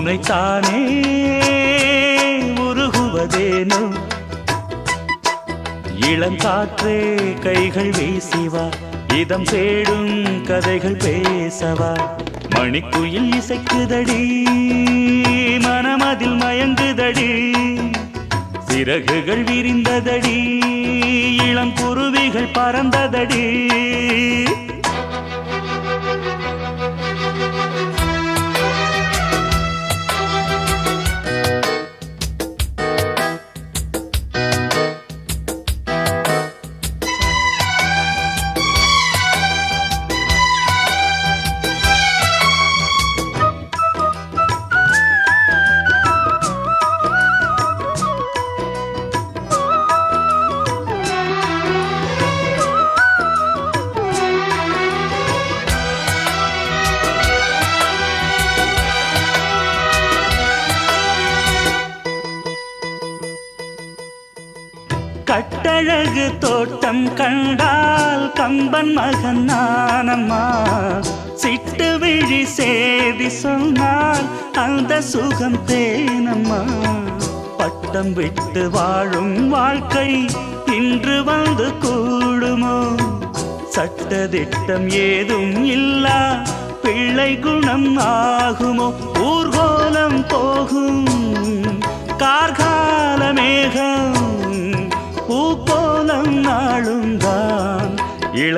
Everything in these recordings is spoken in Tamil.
உனைத்தானே உருகுவதேனோ? இளங்காற்றே கைகள் வீசிவா இதம் சேடும் கதைகள் பேசவா. மணிக்குயில் இசைக்குதடி மனமதில் மயங்குதடி சிறகுகள் விரிந்ததடி இளம் குருவிகள் பறந்ததடி. கட்டழகு தோட்டம் கண்டால் கம்பன் மகன் நானம்மா. சிட்டு விழி சேதி சொன்னால் அந்த சுகம் தேனம்மா. பட்டம் விட்டு வாழும் வாழ்க்கை இன்று வந்து கூடுமோ? சட்டதிட்டம் ஏதும் இல்லா பிள்ளை குணம் ஆகுமோ? ஊர்கோலம் போகும்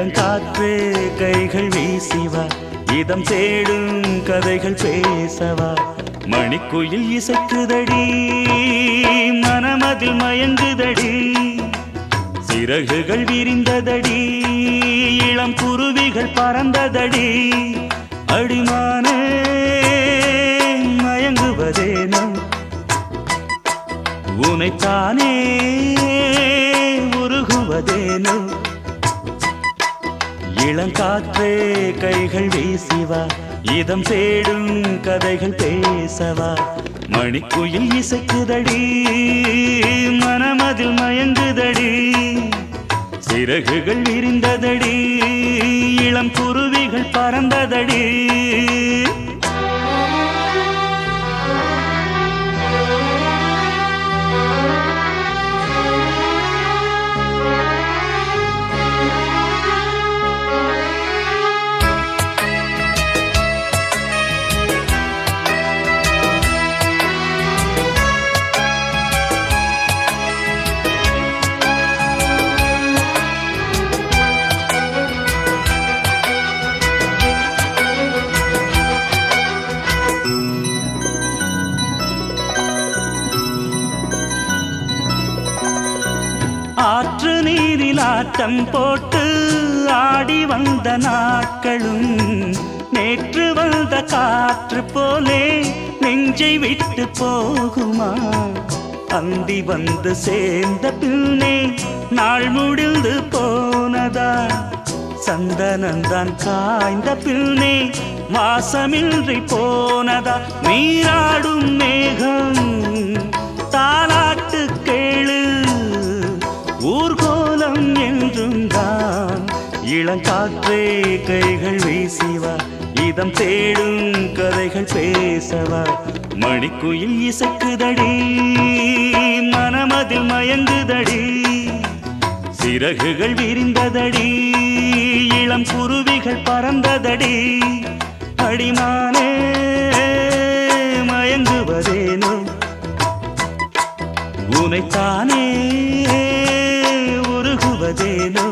இளங்காற்றே கைகள் வீசிவா. இதம் தேடும் கதைகள் பேசவா. மணிக்குயில் இசைக்குதடி மனமதில் மயங்குதடி. சிறகுகள் விரிந்ததடி இளம் குருவிகள் பறந்ததடி. அடிமானே மயங்குவதேனும். உனைத்தானே இளங்காற்றே கைகள் வீசிவா. இதம் சேடும் கதைகள் பேசவா. மணிக்குயில் இசைக்குதடி மனமதில் மயங்குதடி. சிறகுகள் விரிந்ததடி இளம் குருவிகள் பறந்ததடி. நீரில் ஆட்டம் போட்டு ஆடி வந்த நாட்களும் நேற்று வந்த காற்று போலே நெஞ்சை விட்டு போகுமா? அந்தி வந்து சேர்ந்த பின்னே நாள் முடிந்து போனதா? சந்தனந்தான் காய்ந்த பின்னே வாசமின்றி போனதா? நீராடும் மேகம் தாளா இளங்காற்றே கைகள் வீசிவா. இதம் தேடும் கதைகள் பேசவா. மணிக்குயில் இசக்குதடி மனமதில் மயங்குதடி. சிறகுகள் விரிந்ததடி இளம் குருவிகள் பறந்ததடி. அடிமானே மயங்குவதேனோ? உனைத்தானே உருகுவதேனோ?